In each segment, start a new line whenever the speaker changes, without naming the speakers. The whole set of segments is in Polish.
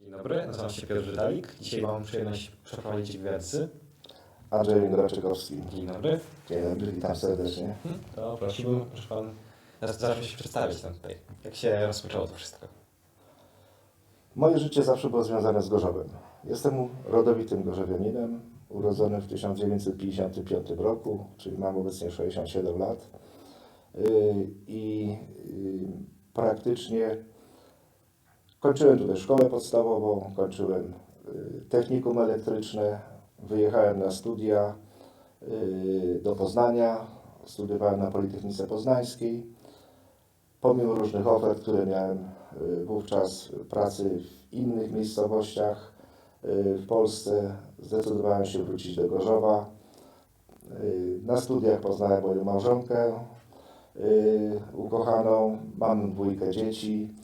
Dzień dobry, nazywam się Piotr Żydalik. Dzisiaj mam przyjemność przeprowadzić wywiad z...
Andrzej Węgraczykowski.
Dzień dobry.
Dzień dobry, witam serdecznie.
To prosiłbym, proszę Pan, zaraz się przedstawić nam tutaj. Jak się rozpoczęło to wszystko?
Moje życie zawsze było związane z Gorzowem. Jestem rodowitym gorzowianinem, urodzony w 1955 roku, czyli mam obecnie 67 lat. Yy, I yy, praktycznie kończyłem tutaj szkołę podstawową, kończyłem yy, technikum elektryczne, wyjechałem na studia yy, do Poznania, studiowałem na Politechnice Poznańskiej. Pomimo różnych ofert, które miałem y, wówczas pracy w innych miejscowościach y, w Polsce, zdecydowałem się wrócić do Gorzowa. Y, Na studiach poznałem moją małżonkę y, ukochaną, mam dwójkę dzieci.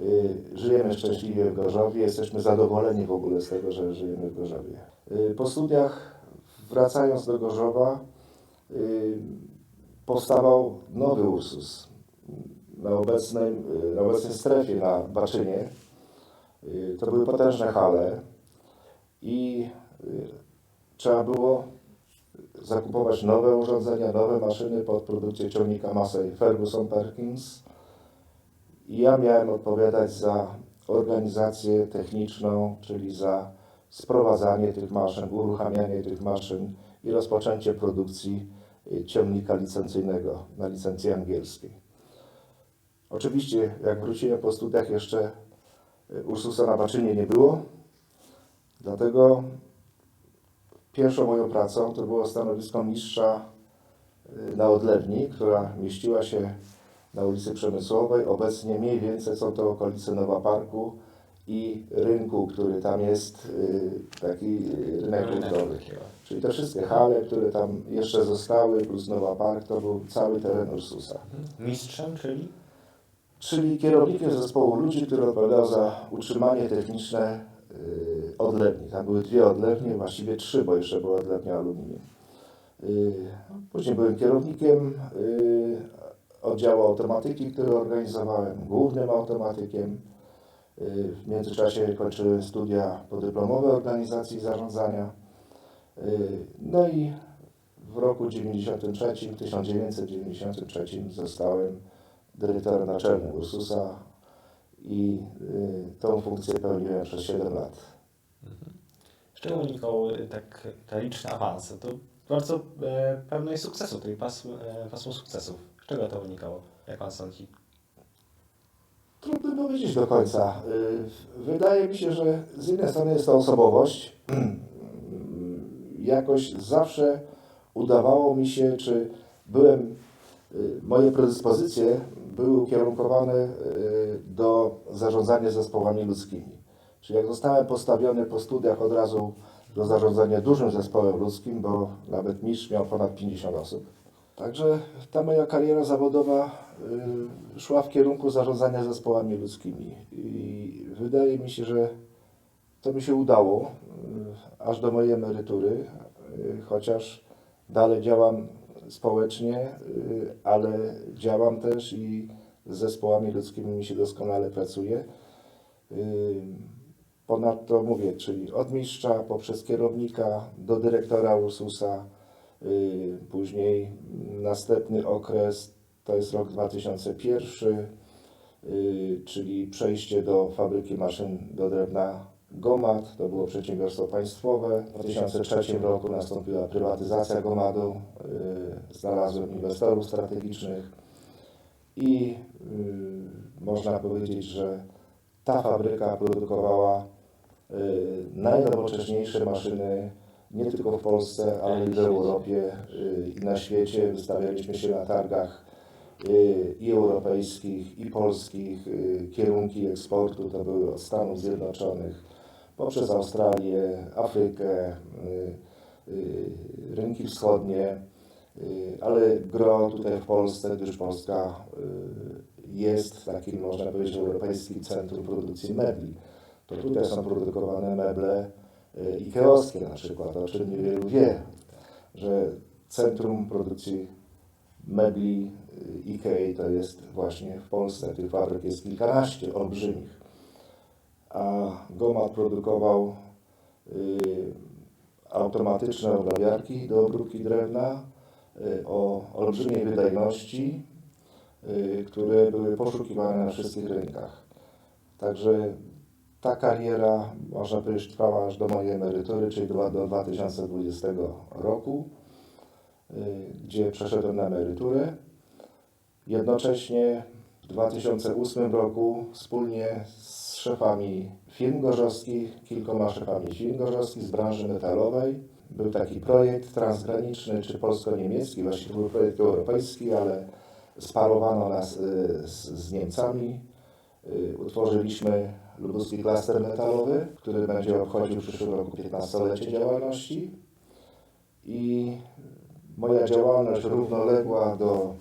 Y, Żyjemy szczęśliwie w Gorzowie, jesteśmy zadowoleni w ogóle z tego, że żyjemy w Gorzowie. Y, Po studiach, wracając do Gorzowa, y, powstawał nowy Ursus na obecnej, na obecnej strefie na Baczynie. To były potężne hale i trzeba było zakupować nowe urządzenia, nowe maszyny pod produkcję ciągnika Massey Ferguson Perkins. I ja miałem odpowiadać za organizację techniczną, czyli za sprowadzanie tych maszyn, uruchamianie tych maszyn i rozpoczęcie produkcji y, ciągnika licencyjnego na licencji angielskiej. Oczywiście, jak wróciłem po studiach, jeszcze y, Ursusa na Baczynie nie było. Dlatego pierwszą moją pracą to było stanowisko mistrza y, na odlewni, która mieściła się na ulicy Przemysłowej. Obecnie mniej więcej są to okolice Nowa Parku i rynku, który tam jest, y, taki y, rynek
takiego.
Czyli te wszystkie hale, które tam jeszcze zostały, plus Nowa Park, to był cały teren Ursusa
Mistrzem, czyli?
czyli kierownikiem zespołu ludzi, który odpowiadał za utrzymanie techniczne y, odlewni. Tam były dwie odlewnie, właściwie trzy, bo jeszcze była odlewnia aluminium. Później byłem kierownikiem oddziału automatyki, który organizowałem, głównym automatykiem. Y, W międzyczasie kończyłem studia podyplomowe organizacji i zarządzania. Y, No i w roku 93, 1993 zostałem dyrektorem naczelnym Ursusa i y, tą funkcję pełniłem przez 7 lat.
Z czego wynikały tak, te liczne awanse? To bardzo e, pełne jest sukcesu, tej pasmo, e, pasmo sukcesów. Czego to wynikało? Jak Pan sądzi?
Trudno powiedzieć do końca. Y, Wydaje mi się, że z jednej strony jest to osobowość. Jakoś zawsze udawało mi się, czy byłem, y, moje predyspozycje były ukierunkowane y, do zarządzania zespołami ludzkimi. Czyli jak zostałem postawiony po studiach od razu do zarządzania dużym zespołem ludzkim, bo nawet mistrz miał ponad 50 osób. Także ta moja kariera zawodowa y, szła w kierunku zarządzania zespołami ludzkimi. I wydaje mi się, że to mi się udało y, aż do mojej emerytury, y, chociaż dalej działam społecznie, ale działam też i z zespołami ludzkimi mi się doskonale pracuje. Ponadto mówię, czyli od mistrza poprzez kierownika do dyrektora Ursusa, później następny okres to jest rok 2001, y, czyli przejście do fabryki maszyn do drewna Gomat, to było przedsiębiorstwo państwowe. W 2003 roku nastąpiła prywatyzacja Gomadu, y, znalazłem inwestorów strategicznych i y, można powiedzieć, że ta fabryka produkowała y, najnowocześniejsze maszyny nie tylko w Polsce, ale i w Europie y, i na świecie. Wystawialiśmy się na targach y, i europejskich, i polskich. y, Kierunki eksportu to były od Stanów Zjednoczonych poprzez Australię, Afrykę, rynki wschodnie, ale gro tutaj w Polsce, gdyż Polska jest takim, można powiedzieć, europejskim centrum produkcji mebli. To tutaj są produkowane meble ikeowskie na przykład, o czym niewielu wie, że centrum produkcji mebli y, Ikei to jest właśnie w Polsce. Tych fabryk jest kilkanaście olbrzymich. a Gomat produkował y, automatyczne obrabiarki do obróbki drewna y, o olbrzymiej wydajności, y, które były poszukiwane na wszystkich rynkach. Także ta kariera, można powiedzieć, trwała aż do mojej emerytury, czyli do, do 2020 roku, y, gdzie przeszedłem na emeryturę. Jednocześnie w 2008 roku wspólnie z szefami firm gorzowskich, kilkoma szefami firm gorzowskich z branży metalowej, był taki projekt transgraniczny czy polsko-niemiecki, właściwie był projekt europejski, ale sparowano nas y, z, z Niemcami. Y, Utworzyliśmy lubuski klaster metalowy, który będzie obchodził w przyszłym roku 15-lecie działalności. I moja działalność równoległa do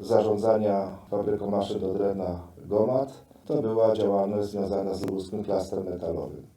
zarządzania fabryką maszyn do drewna Gomat to była działalność związana z lubuskim klastrem metalowym.